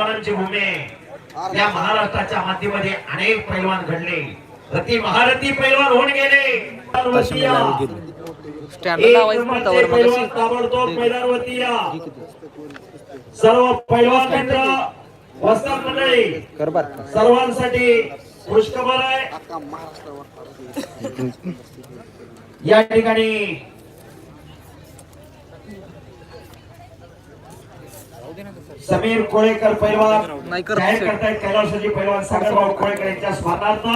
पैलवानांची भूमी. आहे या महाराष्ट्राच्या मातीमध्ये अनेक पैलवान घडले. रती महारथी पैलवान होऊन गेले. सर्व पैलवान मित्र वस्ताद मंडळी. सर्वांसाठी खुशखबर आहे. या ठिकाणी समीर कोळेकर पैलवान जाहीर. करतायत कैलासाची पैलवान सागरभाऊ कोळेकर यांच्या स्मरणार्थ.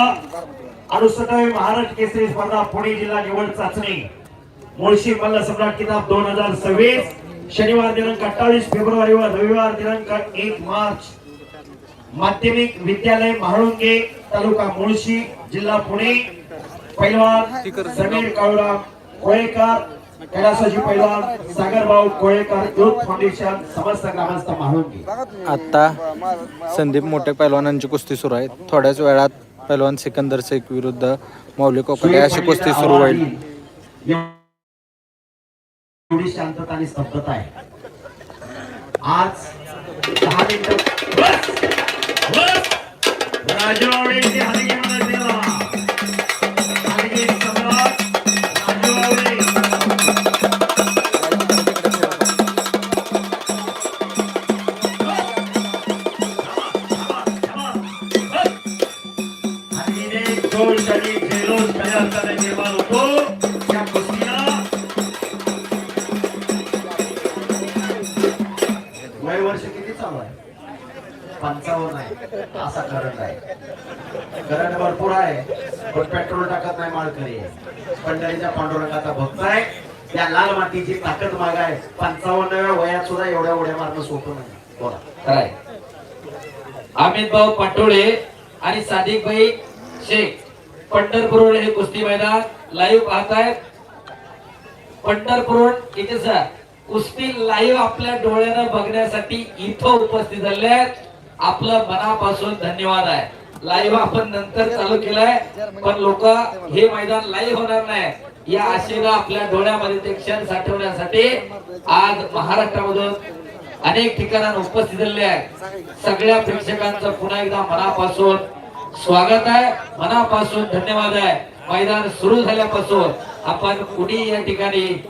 अडुसष्टावी महाराष्ट्र केसरी स्पर्धा पुणे जिल्हा निवड चाचणी. मुळशी मल्ल सम्राट किताब दोन हजार सव्वीस. शनिवार दिनांक अठ्ठावीस फेब्रुवारी व रविवार दिनांक एक मार्च. माध्यमिक विद्यालय म्हाळुंगे तालुका मुळशी जिल्हा पुणे. पैलवान समीर काळूराम कोळेकर. कैलासाजी पैलवान सागरभाऊ कोळेकर युथ फाउंडेशन समस्त ग्रामस्थ म्हाळुंगे आता संदीप मोठे पैलवानांची कुस्ती सुरू आहे. थोड्याच वेळात पैलवान सिकंदर शेख विरुद्ध मौली कोकटे अशी कुस्ती सुरू होईल. एवढी शांतता आणि स्तब्धता आहे. आज दहा मिनिटं. हलगीने खऱ्या अर्थाने निर्माण होतो त्या कुस्तीला. वय वर्ष किती चालू आहे? पंचावन्न आहे. असा करंट आहे. करंट भरपूर आहे पण पेट्रोल टाकत नाही माळकरी. पंढरीच्या पांडुरंगाचा भक्त आहे. त्या लाल मातीची ताकद माग आहे. पंचावन्नव्या वयात सुद्धा एवढ्या उड्या मारणं सोपं नाही. बोला. अमित भाऊ पाटोळे आणि सादिक भाई शेख. पंढरपूर हे कुस्ती मैदान लाईव्ह पाहतायत पंढरपूर इथे सर कुस्ती लाईव्ह आपल्या डोळ्यानं बघण्यासाठी इथं उपस्थित झाले आहेत. आपलं मनापासून धन्यवाद आहे. लाईव्ह आपण नंतर चालू केलाय पण लोक हे मैदान लाईव्ह होणार नाही. या आशेनं आपल्या डोळ्यामध्ये ते क्षण साठवण्यासाठी आज महाराष्ट्रामधून अनेक ठिकाणांना उपस्थित झालेले आहेत. सगळ्या प्रेक्षकांचं पुन्हा एकदा मनापासून स्वागत आहे. मनापासून धन्यवाद आहे. मैदान सुरू झाल्यापासून आपण कुणी या ठिकाणी